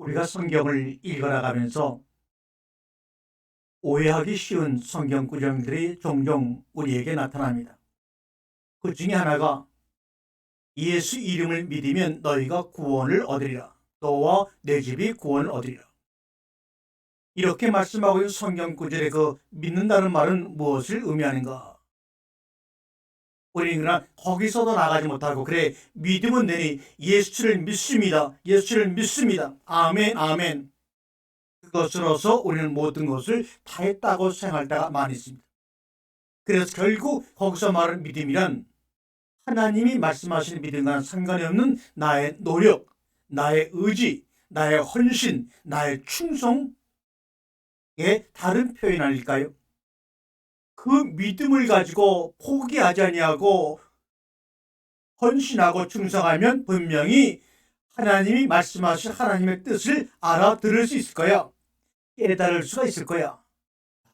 우리가 성경을 읽어나가면서 오해하기 쉬운 성경 구절들이 종종 우리에게 나타납니다. 그 중에 하나가 예수 이름을 믿으면 너희가 구원을 얻으리라. 너와 내 집이 구원을 얻으리라. 이렇게 말씀하고 있는 성경 구절에 그 믿는다는 말은 무엇을 의미하는가? 우리는 그러나 거기서도 나가지 못하고 그래 믿음은 내니 예수를 믿습니다. 예수를 믿습니다. 아멘 아멘. 그것으로서 우리는 모든 것을 다 했다고 생각할 때가 많이 있습니다. 그래서 결국 거기서 말하는 믿음이란 하나님이 말씀하시는 믿음과는 상관이 없는 나의 노력, 나의 의지, 나의 헌신, 나의 충성의 다른 표현 아닐까요? 그 믿음을 가지고 포기하지 아니하고 헌신하고 충성하면 분명히 하나님이 말씀하신 하나님의 뜻을 알아들을 수 있을 거야. 깨달을 수가 있을 거야.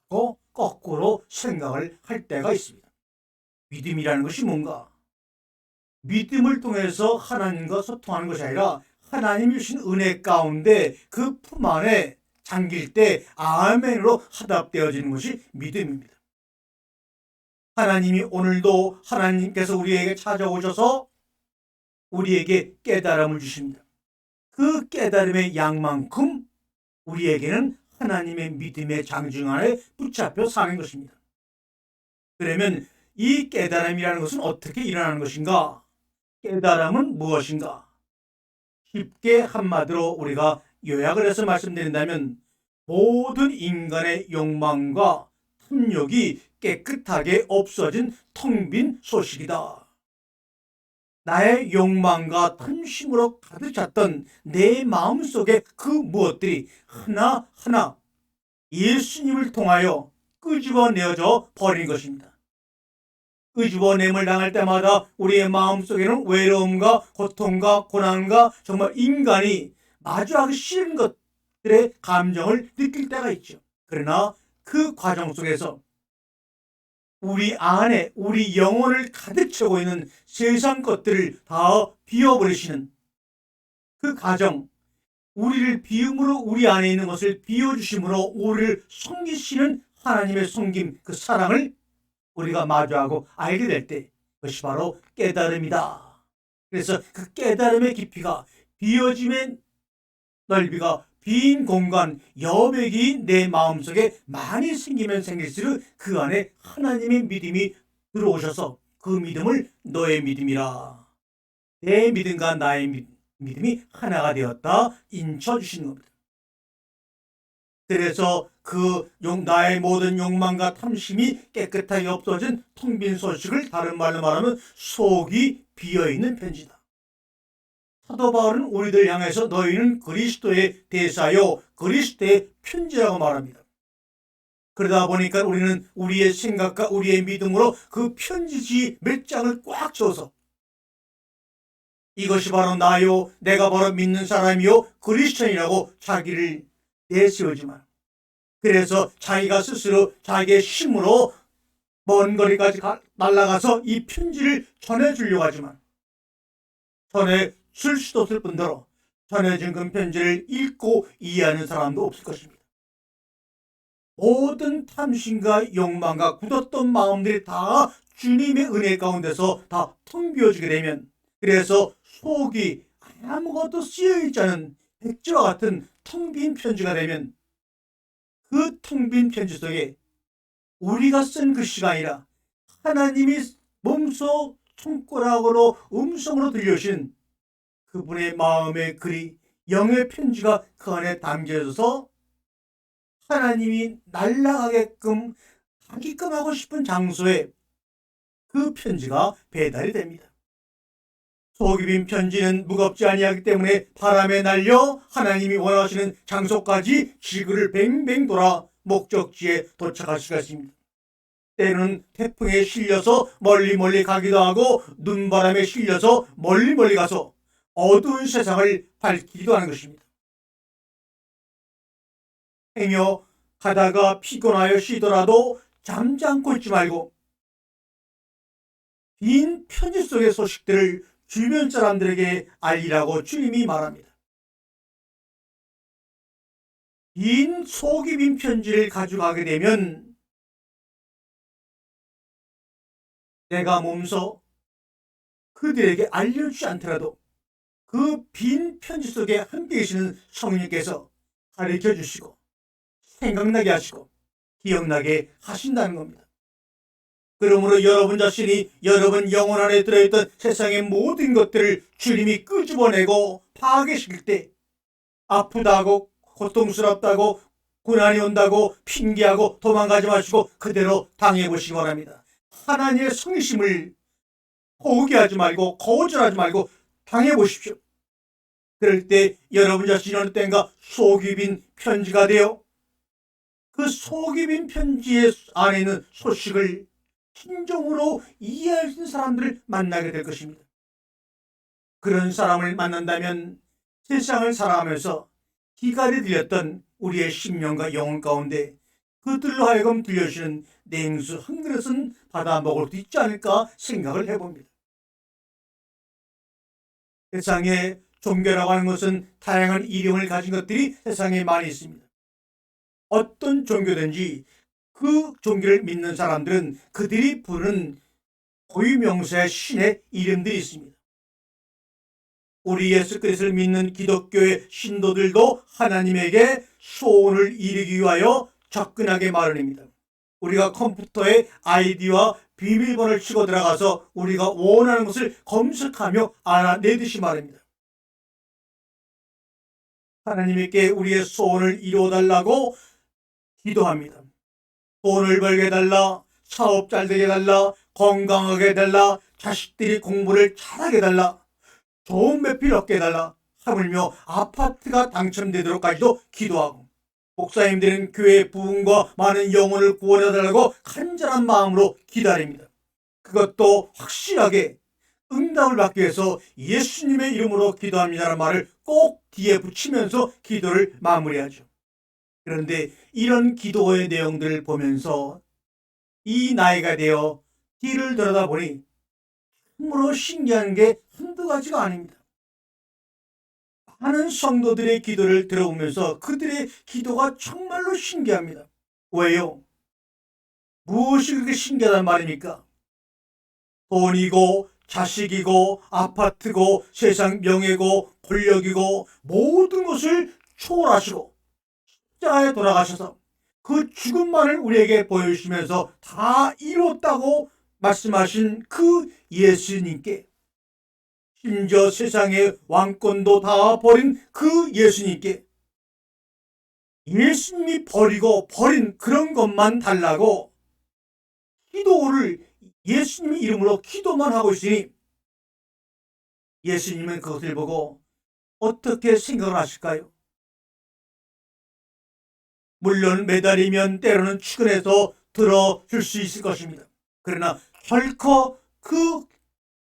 고 거꾸로 생각을 할 때가 있습니다. 믿음이라는 것이 뭔가? 믿음을 통해서 하나님과 소통하는 것이 아니라 하나님이 주신 은혜 가운데 그 품 안에 잠길 때 아멘으로 화답되어지는 것이 믿음입니다. 하나님이 오늘도 하나님께서 우리에게 찾아오셔서 우리에게 깨달음을 주십니다. 그 깨달음의 양만큼 우리에게는 하나님의 믿음의 장중 안에 붙잡혀 사는 것입니다. 그러면 이 깨달음이라는 것은 어떻게 일어나는 것인가? 깨달음은 무엇인가? 쉽게 한마디로 우리가 요약을 해서 말씀드린다면 모든 인간의 욕망과 탐욕이 깨끗하게 없어진 텅 빈 소식이다. 나의 욕망과 탐심으로 가득 찼던 내 마음속에 그 무엇들이 하나하나 예수님을 통하여 끄집어내어져 버린 것입니다. 끄집어냄을 당할 때마다 우리의 마음속에는 외로움과 고통과 고난과 정말 인간이 마주하기 싫은 것들의 감정을 느낄 때가 있죠. 그러나 그 과정 속에서 우리 안에 우리 영혼을 가득 채우고 있는 세상 것들을 다 비워버리시는 그 과정, 우리를 비움으로 우리 안에 있는 것을 비워주심으로 우리를 섬기시는 하나님의 섬김, 그 사랑을 우리가 마주하고 알게 될 때 그것이 바로 깨달음이다. 그래서 그 깨달음의 깊이가 비워짐의 넓이가 빈 공간, 여백이 내 마음속에 많이 생기면 생길수록 그 안에 하나님의 믿음이 들어오셔서 그 믿음을 너의 믿음이라. 내 믿음과 나의 믿, 믿음이 하나가 되었다 인쳐주시는 겁니다. 그래서 그 용, 나의 모든 욕망과 탐심이 깨끗하게 없어진 텅 빈 소식을 다른 말로 말하면 속이 비어있는 편지다. 사도 바울은 우리들 향해서 너희는 그리스도의 대사요 그리스도의 편지라고 말합니다. 그러다 보니까 우리는 우리의 생각과 우리의 믿음으로 그 편지지 몇 장을 꽉 줘서 이것이 바로 나요 내가 바로 믿는 사람이요 그리스천이라고 자기를 내세우지만 그래서 자기가 스스로 자기의 힘으로 먼 거리까지 가, 날아가서 이 편지를 전해주려고 하지만 전해 줄 수도 없을 뿐더러 전해진 그 편지를 읽고 이해하는 사람도 없을 것입니다. 모든 탐심과 욕망과 굳었던 마음들이 다 주님의 은혜 가운데서 다 텅 비어지게 되면 그래서 속이 아무것도 쓰여있지 않은 백지와 같은 텅 빈 편지가 되면 그 텅 빈 편지 속에 우리가 쓴 글씨가 아니라 하나님이 몸소 손가락으로 음성으로 들려주신 그분의 마음의 글이 영의 편지가 그 안에 담겨져서 하나님이 날아가게끔 가기끔 하고 싶은 장소에 그 편지가 배달이 됩니다. 속이 빈 편지는 무겁지 아니하기 때문에 바람에 날려 하나님이 원하시는 장소까지 지구를 뱅뱅 돌아 목적지에 도착할 수가 있습니다. 때로는 태풍에 실려서 멀리 멀리 가기도 하고 눈바람에 실려서 멀리 멀리 가서 어두운 세상을 밝히기도 하는 것입니다. 행여 가다가 피곤하여 쉬더라도 잠잠고 있지 말고 빈 편지 속의 소식들을 주변 사람들에게 알리라고 주님이 말합니다. 긴 속이 빈 편지를 가져가게 되면 내가 몸소 그들에게 알려주지 않더라도 그 빈 편지 속에 함께 계시는 성령님께서 가르쳐 주시고 생각나게 하시고 기억나게 하신다는 겁니다. 그러므로 여러분 자신이 여러분 영혼 안에 들어있던 세상의 모든 것들을 주님이 끄집어내고 파괴시킬 때 아프다고 고통스럽다고 고난이 온다고 핑계하고 도망가지 마시고 그대로 당해보시기 바랍니다. 하나님의 성심을 포기하지 말고 거절하지 말고 당해 보십시오. 그럴 때 여러분 자신이 어느 때인가 속이 빈 편지가 되어 그 속이 빈 편지의 안에 있는 소식을 진정으로 이해할 수 사람들을 만나게 될 것입니다. 그런 사람을 만난다면 세상을 살아가면서 기갈이 들렸던 우리의 심령과 영혼 가운데 그들로 하여금 들려주시는 냉수 한 그릇은 받아 먹을 수 있지 않을까 생각을 해봅니다. 세상에 종교라고 하는 것은 다양한 이름을 가진 것들이 세상에 많이 있습니다. 어떤 종교든지 그 종교를 믿는 사람들은 그들이 부르는 고유명사의 신의 이름들이 있습니다. 우리 예수 그리스도를 믿는 기독교의 신도들도 하나님에게 소원을 이루기 위하여 접근하게 마련입니다. 우리가 컴퓨터에 아이디와 비밀번호를 치고 들어가서 우리가 원하는 것을 검색하며 알아내듯이 말입니다. 하나님께 우리의 소원을 이루어달라고 기도합니다. 돈을 벌게 해달라, 사업 잘 되게 해달라, 건강하게 해달라, 자식들이 공부를 잘하게 해달라, 좋은 매필 얻게 해달라, 하물며 아파트가 당첨되도록까지도 기도하고 목사님들은 교회 부흥과 많은 영혼을 구원해달라고 간절한 마음으로 기다립니다. 그것도 확실하게 응답을 받기 위해서 예수님의 이름으로 기도합니다라는 말을 꼭 뒤에 붙이면서 기도를 마무리하죠. 그런데 이런 기도의 내용들을 보면서 이 나이가 되어 뒤를 들여다보니 참으로 신기한 게 한두 가지가 아닙니다. 많은 성도들의 기도를 들어보면서 그들의 기도가 정말로 신기합니다. 왜요? 무엇이 그렇게 신기하단 말입니까? 돈이고 자식이고 아파트고 세상 명예고 권력이고 모든 것을 초월하시고 십자가에 돌아가셔서 그 죽음만을 우리에게 보여주시면서 다 이뤘다고 말씀하신 그 예수님께 심지어 세상의 왕권도 다 버린 그 예수님께 예수님이 버리고 버린 그런 것만 달라고 기도를 예수님 이름으로 기도만 하고 있으니 예수님은 그것을 보고 어떻게 생각을 하실까요? 물론 매달리면 때로는 출근해서 들어줄 수 있을 것입니다. 그러나 결코 그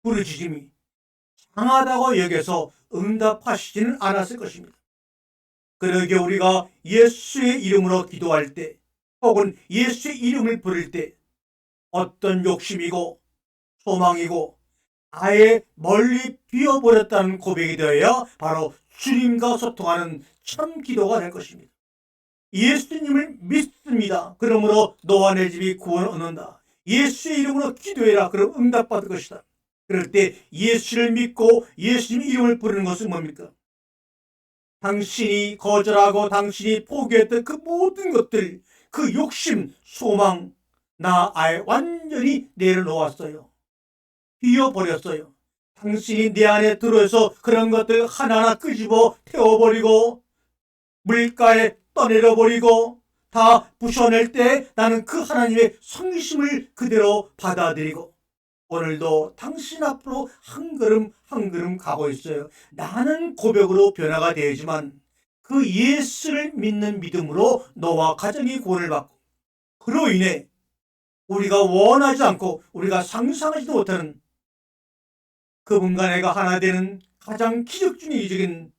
부르짖음이 강하다고 여겨서 응답하시지는 않았을 것입니다. 그러게 우리가 예수의 이름으로 기도할 때 혹은 예수의 이름을 부를 때 어떤 욕심이고 소망이고 아예 멀리 비워버렸다는 고백이 되어야 바로 주님과 소통하는 참 기도가 될 것입니다. 예수님을 믿습니다. 그러므로 너와 내 집이 구원 얻는다. 예수의 이름으로 기도해라. 그럼 응답받을 것이다. 그럴 때 예수를 믿고 예수님 이름을 부르는 것은 뭡니까? 당신이 거절하고 당신이 포기했던 그 모든 것들, 그 욕심, 소망, 나 아예 완전히 내려놓았어요. 비워버렸어요. 당신이 내 안에 들어서 그런 것들 하나하나 끄집어 태워버리고 물가에 떠내려버리고 다 부셔낼 때 나는 그 하나님의 성심을 그대로 받아들이고 오늘도 당신 앞으로 한 걸음 한 걸음 가고 있어요. 나는 고백으로 변화가 되지만 그 예수를 믿는 믿음으로 너와 가정이 구원을 받고 그로 인해 우리가 원하지 않고 우리가 상상하지도 못하는 그분과 내가 하나 되는 가장 기적중의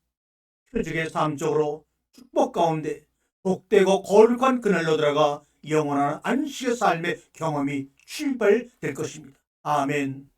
표적의 삶 쪽으로 축복 가운데 복되고 거룩한 그날로 들어가 영원한 안식의 삶의 경험이 출발될 것입니다. 아멘.